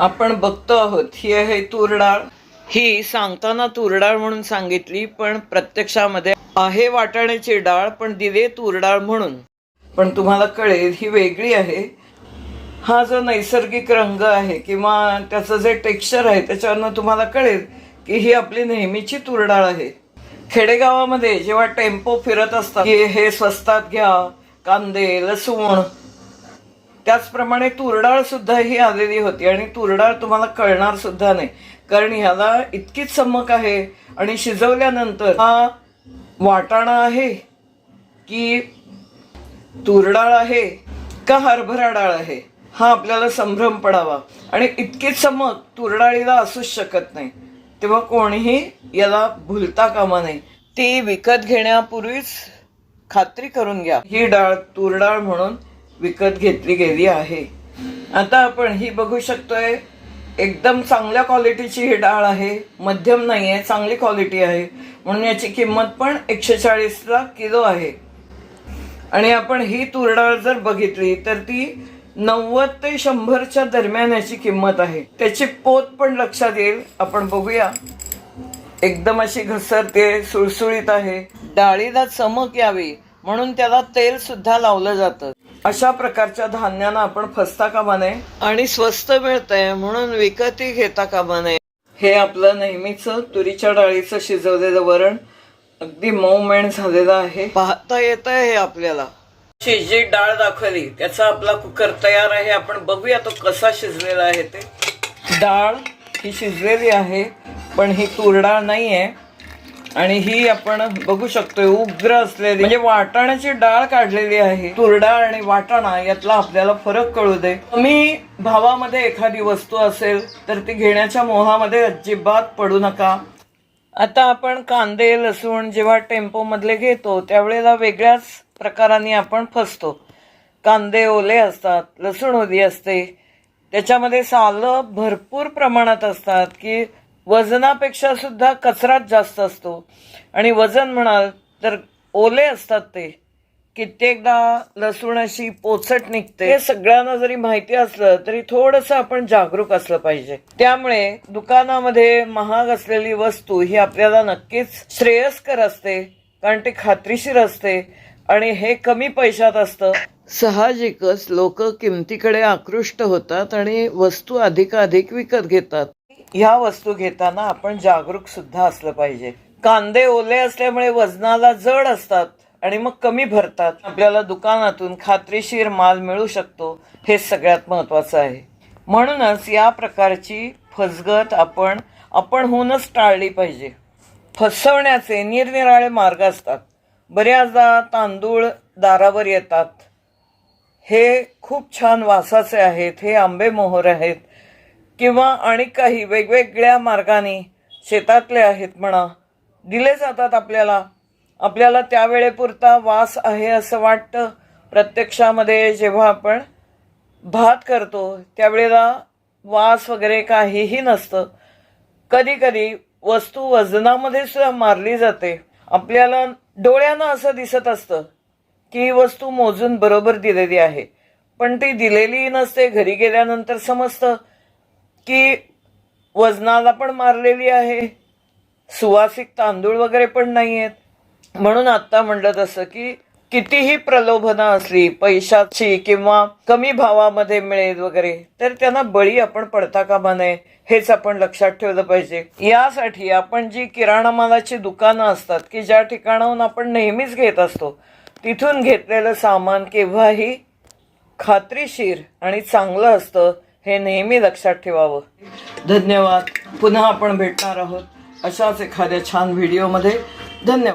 आपण बघतो आहोत ही आहे तूर डाळ ही सांगताना तूर डाळ म्हणून सांगितली पण प्रत्यक्षामध्ये आहे वाटाण्याची डाळ पण दिले तूर डाळ म्हणून. पण तुम्हाला कळेल ही वेगळी आहे. हा जो नैसर्गिक रंग आहे किंवा त्याचं जे टेक्स्चर आहे त्याच्यावरनं तुम्हाला कळेल की ही आपली नेहमीची तूर डाळ आहे. खेडेगावामध्ये जेव्हा टेम्पो फिरत असतात की हे स्वस्तात घ्या कांदे लसूण त्याचप्रमाणे तुरडाळ सुद्धा ही आलेली होती आणि तुरडाळ तुम्हाला कळणार सुद्धा नाही. कारण ह्याला इतकीच चमक आहे आणि शिजवल्यानंतर हा वाटाणा आहे की तुरडाळ आहे का हरभरा डाळ आहे हा आपल्याला संभ्रम पडावा. आणि इतकी चमक तुरडाळीला असूच शकत नाही. तेव्हा कोणीही याला भुलता कामा नये. ती विकत घेण्यापूर्वीच खात्री करून घ्या. ही डाळ तुरडाळ म्हणून विकत घेतली गेली आहे. आता आपण ही बघू शकतोय एकदम चांगल्या क्वालिटीची ही डाळ आहे. मध्यम नाही आहे चांगली क्वालिटी आहे. म्हणून याची किंमत पण एकशे चाळीसला किलो आहे. आणि आपण ही तूर डाळ जर बघितली तर ती नव्वद ते शंभरच्या दरम्यान याची किंमत आहे. त्याची पोत पण लक्षात येईल. आपण बघूया. एकदम अशी घसरते सुळसुळीत आहे. डाळीला चमक यावी. म्हणून त्याला तेल सुद्धा लावलं जातं. अशा प्रकारच्या धान्यांना आपण फसता कामा नये. आणि स्वस्त मिळतंय म्हणून विकतही घेता कामा नये. हे आपलं नेहमीच तुरीच्या डाळीचं शिजवलेलं वरण अगदी मऊ मेण झालेलं आहे. पाहता येत आहे हे आपल्याला. अशी जी डाळ दाखवली त्याचा आपला कुकर तयार आहे. आपण बघूया तो कसा शिजलेला आहे ते. डाळ ही शिजलेली आहे पण ही तूर डाळ नाही आहे आणि ही आपण बघू शकतोय उग्र असलेली म्हणजे वाटाण्याची डाळ काढलेली आहे. तुरडाळ आणि वाटाणा यातला आपल्याला फरक कळू दे. कमी भावामध्ये एखादी वस्तू असेल तर ती घेण्याच्या मोहामध्ये अजिबात पडू नका. आता आपण कांदे लसूण जेव्हा टेम्पो मधले घेतो त्यावेळेला वेगळ्याच प्रकाराने आपण फसतो. कांदे ओले असतात लसूण ओली असते. त्याच्यामध्ये सालं भरपूर प्रमाणात असतात की वजनापेक्षा सुद्धा कचराच जास्त असतो. आणि वजन म्हणाल तर ओले असतात ते. कित्येकदा लसूण अशी पोचट निघते. हे सगळ्यांना जरी माहिती असलं तरी थोडंसं आपण जागरूक असलं पाहिजे. त्यामुळे दुकानामध्ये महाग असलेली वस्तू ही आपल्याला नक्कीच श्रेयस्कर असते कारण ती खात्रीशीर असते आणि हे कमी पैशात असतं. साहजिकच लोक किमतीकडे आकृष्ट होतात आणि वस्तू अधिकाधिक विकत घेतात. ह्या वस्तू घेताना आपण जागरूक सुद्धा असलं पाहिजे. कांदे ओले असल्यामुळे वजनाला जड असतात आणि मग कमी भरतात. आपल्याला दुकानातून खात्रीशीर माल मिळू शकतो हे सगळ्यात महत्वाचं आहे. म्हणूनच या प्रकारची फसगत आपण आपण होऊनच टाळली पाहिजे. फसवण्याचे निरनिराळे मार्ग असतात. बऱ्याचदा तांदूळ दारावर येतात. हे खूप छान वासाचे आहेत हे आंबे मोहर आहेत. किंवा आणि काही वेगवेगळ्या मार्गाने शेतातले आहेत म्हणा. दिले जातात आपल्याला. आपल्याला त्यावेळेपुरता वास आहे असं वाटतं. प्रत्यक्षामध्ये जेव्हा आपण भात करतो त्यावेळेला वास वगैरे काहीही नसतं. कधी कधी वस्तू वजनामध्ये सुद्धा मारली जाते. आपल्याला डोळ्यानं असं दिसत असतं की ही वस्तू मोजून बरोबर दिलेली आहे. पण ती दिलेली नसते घरी गेल्यानंतर समजतं. की वजनाला पण मारलेली आहे. सुवासिक तांदूळ वगैरे पण नाही आहेत म्हणून आत्ता म्हणलं तसं की कितीही प्रलोभनं असली पैशाची किंवा कमी भावामध्ये मिळेल वगैरे तर त्यांना बळी आपण पडता कामा नये हेच आपण लक्षात ठेवलं पाहिजे. यासाठी आपण जी किराणा मालाची दुकानं असतात की ज्या ठिकाणाहून आपण नेहमीच घेत असतो तिथून घेतलेलं सामान केव्हाही खात्रीशीर आणि चांगलं असतं हे नेहमी लक्षात ठेवावं. धन्यवाद. पुन्हा आपण भेटणार आहोत अशाच एखाद्या छान व्हिडिओमध्ये धन्यवाद.